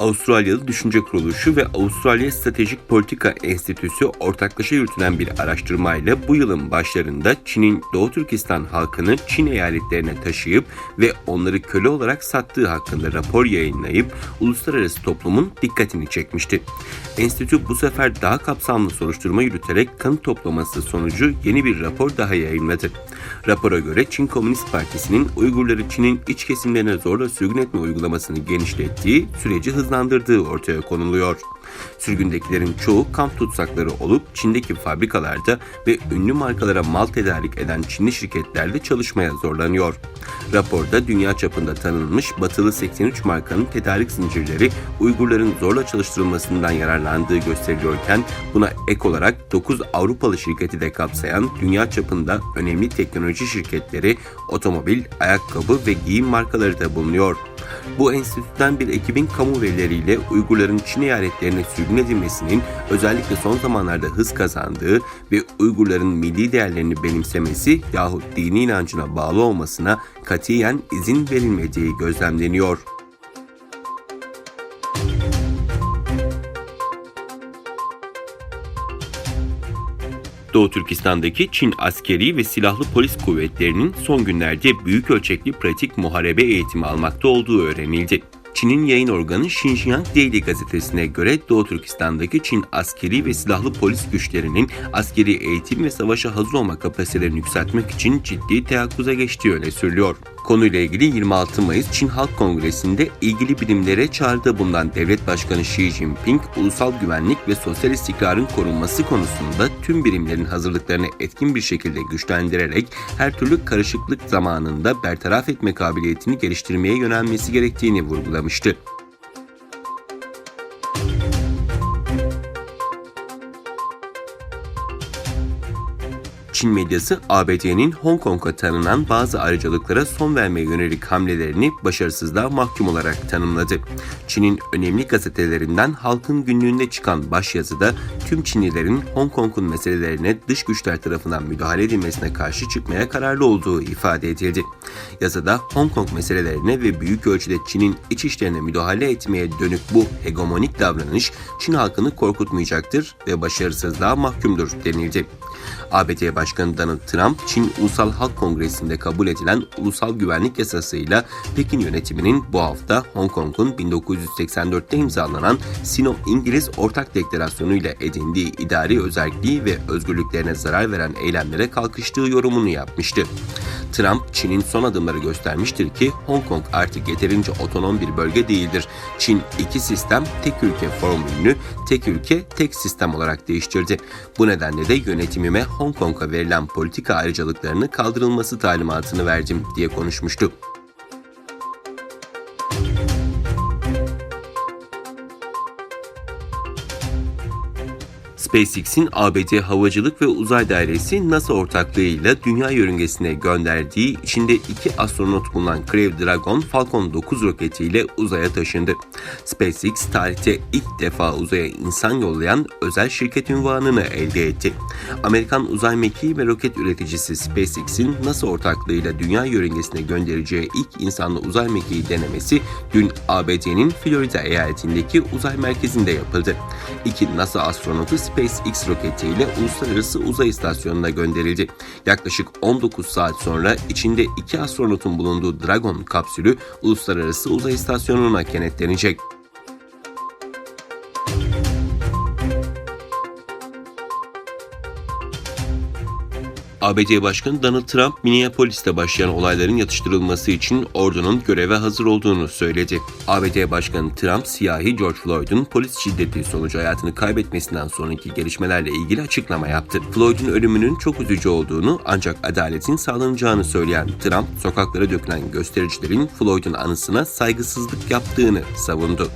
Avustralyalı Düşünce Kuruluşu ve Avustralya Stratejik Politika Enstitüsü ortaklaşa yürütülen bir araştırmayla bu yılın başlarında Çin'in Doğu Türkistan halkını Çin eyaletlerine taşıyıp ve onları köle olarak sattığı hakkında rapor yayınlayıp uluslararası toplumun dikkatini çekmişti. Enstitü bu sefer daha kapsamlı soruşturma yürüterek kanıt toplaması sonucu yeni bir rapor daha yayınladı. Rapora göre Çin Komünist Partisi'nin Uygurları Çin'in iç kesimlerine zorla sürgün etme uygulamasını genişlettiği, süreci hızlandırdığı ortaya konuluyor. Sürgündekilerin çoğu kamp tutsakları olup Çin'deki fabrikalarda ve ünlü markalara mal tedarik eden Çinli şirketlerde çalışmaya zorlanıyor. Raporda dünya çapında tanınmış batılı 83 markanın tedarik zincirleri Uygurların zorla çalıştırılmasından yararlandığı gösteriliyorken buna ek olarak 9 Avrupalı şirketi de kapsayan dünya çapında önemli teknoloji şirketleri, otomobil, ayakkabı ve giyim markaları da bulunuyor. Bu enstitüden bir ekibin kamu verileriyle Uygurların Çin eyaletlerine sürgün edilmesinin özellikle son zamanlarda hız kazandığı ve Uygurların milli değerlerini benimsemesi yahut dini inancına bağlı olmasına katiyen izin verilmediği gözlemleniyor. Doğu Türkistan'daki Çin askeri ve silahlı polis kuvvetlerinin son günlerde büyük ölçekli pratik muharebe eğitimi almakta olduğu öğrenildi. Çin'in yayın organı Xinjiang Daily gazetesine göre Doğu Türkistan'daki Çin askeri ve silahlı polis güçlerinin askeri eğitim ve savaşa hazır olma kapasitelerini yükseltmek için ciddi teyakkuza geçtiği öne sürülüyor. Konuyla ilgili 26 Mayıs Çin Halk Kongresi'nde ilgili birimlere çağrıda bulunan Devlet Başkanı Xi Jinping, ulusal güvenlik ve sosyal istikrarın korunması konusunda tüm birimlerin hazırlıklarını etkin bir şekilde güçlendirerek her türlü karışıklık zamanında bertaraf etme kabiliyetini geliştirmeye yönelmesi gerektiğini vurgulamıştı. Çin medyası ABD'nin Hong Kong'a tanınan bazı ayrıcalıklara son vermeye yönelik hamlelerini başarısızlığa mahkum olarak tanımladı. Çin'in önemli gazetelerinden halkın günlüğünde çıkan başyazıda tüm Çinlilerin Hong Kong'un meselelerine dış güçler tarafından müdahale edilmesine karşı çıkmaya kararlı olduğu ifade edildi. Yazıda Hong Kong meselelerine ve büyük ölçüde Çin'in iç işlerine müdahale etmeye dönük bu hegemonik davranış Çin halkını korkutmayacaktır ve başarısızlığa mahkumdur denildi. ABD Başkanı Donald Trump, Çin Ulusal Halk Kongresi'nde kabul edilen Ulusal Güvenlik Yasası'yla Pekin yönetiminin bu hafta Hong Kong'un 1984'te imzalanan Sino-İngiliz Ortak Deklarasyonu ile edindiği idari özelliği ve özgürlüklerine zarar veren eylemlere kalkıştığı yorumunu yapmıştı. Trump, Çin'in son adımları göstermiştir ki Hong Kong artık yeterince otonom bir bölge değildir. Çin iki sistem, tek ülke formülünü tek ülke, tek sistem olarak değiştirdi. Bu nedenle de yönetimime Hong Kong'a verilen politika ayrıcalıklarını kaldırılması talimatını verdim diye konuşmuştu. SpaceX'in ABD Havacılık ve Uzay Dairesi NASA ortaklığıyla dünya yörüngesine gönderdiği içinde iki astronot bulunan Crew Dragon Falcon 9 roketiyle uzaya taşındı. SpaceX tarihte ilk defa uzaya insan yollayan özel şirket ünvanını elde etti. Amerikan uzay mekiği ve roket üreticisi SpaceX'in NASA ortaklığıyla dünya yörüngesine göndereceği ilk insanlı uzay mekiği denemesi dün ABD'nin Florida eyaletindeki uzay merkezinde yapıldı. İki NASA astronotu SpaceX roketiyle uluslararası uzay istasyonuna gönderildi. Yaklaşık 19 saat sonra içinde iki astronotun bulunduğu Dragon kapsülü uluslararası uzay istasyonuna kenetlenecek. ABD Başkanı Donald Trump, Minneapolis'te başlayan olayların yatıştırılması için ordunun göreve hazır olduğunu söyledi. ABD Başkanı Trump, siyahi George Floyd'un polis şiddeti sonucu hayatını kaybetmesinden sonraki gelişmelerle ilgili açıklama yaptı. Floyd'un ölümünün çok üzücü olduğunu ancak adaletin sağlanacağını söyleyen Trump, sokaklara dökülen göstericilerin Floyd'un anısına saygısızlık yaptığını savundu.